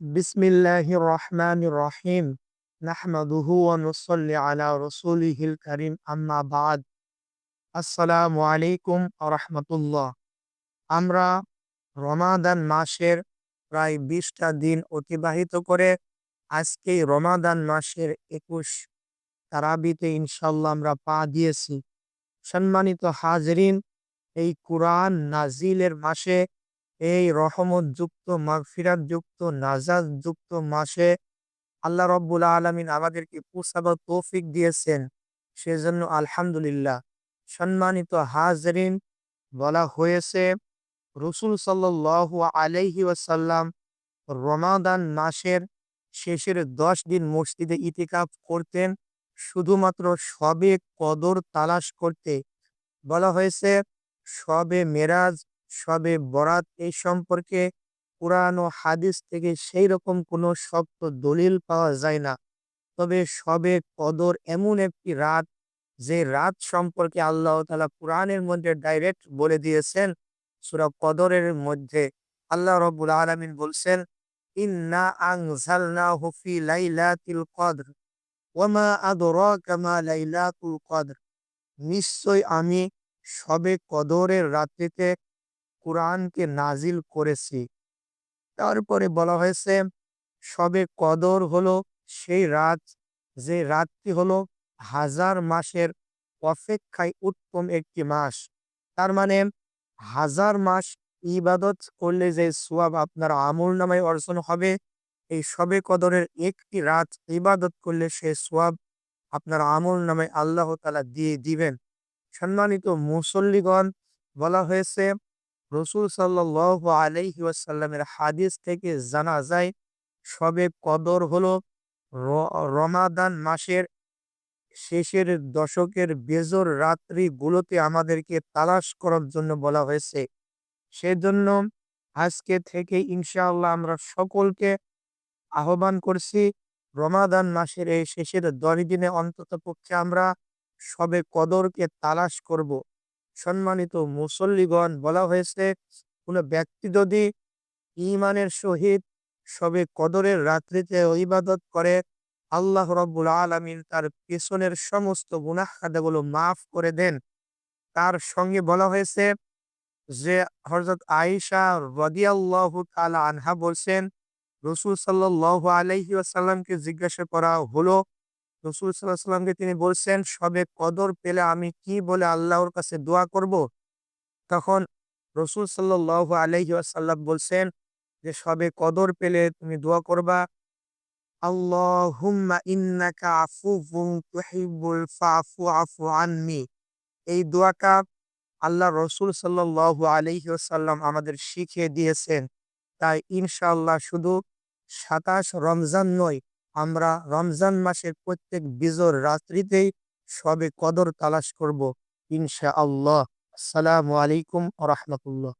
বিসমিল্লাহ রহমতুল্লাহ আমরা রমাদান মাসের প্রায় বিশটা দিন অতিবাহিত করে আজকে রমাদান মাসের একুশ তারাবিতে ইনশাল্লাহ আমরা পা দিয়েছি। সম্মানিত হাজরিন, এই কোরআন নাজিলের মাসে এই রহমত যুক্ত, মাগফিরাত যুক্ত নাজাজ যুক্ত মাসে আল্লাহ রব্বুল আলমিন আমাদেরকে পুষাবার তৌফিক দিয়েছেন। সেজন্য আলহামদুলিল্লাহ। সম্মানিত হাজরিন, বলা হয়েছে, রসুল সাল্লাহ আলাইহি ওয়াসাল্লাম রমাদান মাসের শেষের দশ দিন মসজিদে ইতিকাফ করতেন। শুধুমাত্র সবে কদর তালাশ করতে বলা হয়েছে, সবে মেরাজ সবে বরাত এই সম্পর্কে কোরআন ও হাদিস থেকে সেই রকম কোনো শক্ত দলিল পাওয়া যায় না। তবে সবে কদর এমন একটি রাত যে রাত সম্পর্কে আল্লাহ তালা কোরআনের মধ্যে ডাইরেক্ট বলে দিয়েছেন, সুরা কদরের মধ্যে। আল্লাহ রবুল আলমিন বলছেন, ইন্না আংজালনা হুফি লাইলাতিল কদর ওমা আদরাকা মা লাইলাতুল কদর। নিশ্চয় আমি সবে কদরের রাত্রিতে কোরআনকে নাজিল করেছি। তারপরে বলা হয়েছে, সবে কদর হলো সেই রাত, যে রাতটি হলো হাজার মাসের অপেক্ষায় উত্তম একটি মাস। তার মানে হাজার মাস ইবাদত করলে যে সোয়াব আপনার আমল নামায় অর্জন হবে, এই সবে কদরের একটি রাত ইবাদত করলে সে সোয়াব আপনার আমল নামে আল্লাহ তালা দিয়ে দিবেন। সম্মানিত মুসল্লিগণ, বলা হয়েছে রসুল সাল্লাহ আলহি ওয়াসাল্লামের হাদিস থেকে জানা যায়, সবে কদর হলো রমাদান মাসের শেষের দশকের বেজর রাত্রিগুলোতে আমাদেরকে তালাশ করার জন্য বলা হয়েছে সেজন্য আজকে থেকে ইনশাআল্লাহ আমরা সকলকে আহ্বান করছি, রমাদান মাসের এই শেষের দশ দিনে অন্তত পক্ষে আমরা সবে কদরকে তালাশ করব। সম্মানিত মুসল্লিগণ, বলা হয়েছে, কোনো ব্যক্তি যদি ইমানের সহিত সবে কদরের রাত্রিতে ইবাদত করে, আল্লাহ রব্বুল আলমিন তার পেছনের সমস্ত গুনাখাদাগুলো মাফ করে দেন। তার সঙ্গে বলা হয়েছে যে হজরত আইসা রদিয়াল্লাহ তালা আনহা বলছেন, রসুল সাল্লাহ আলহি আসাল্লামকে জিজ্ঞাসা করা হলো রসুল সাল্লাহ সাল্লামকে তিনি বলছেন, সবে কদর পেলে আমি কি বলে আল্লাহর কাছে দোয়া করব। তখন রসুল সাল্লাহ আলহি আসাল্লাম বলছেন, যে সবে কদর পেলে তুমি দোয়া করবা? আল্লাহুম্মা ইন্নাকা আফুফুন তুহিব্বুল আফু আননি। এই দোয়াটা আল্লাহ রসুল সাল্লাহ আলহি আসাল্লাম আমাদের শিখিয়ে দিয়েছেন। তাই ইনশাল্লাহ শুধু সাতাশ রমজান নয় আমরা রমজান মাসের প্রত্যেক বিজোর রাত্রিতেই সবে কদর তালাশ করব ইনশা আল্লাহ আসসালামু আলাইকুম রহমতুল্লাহ।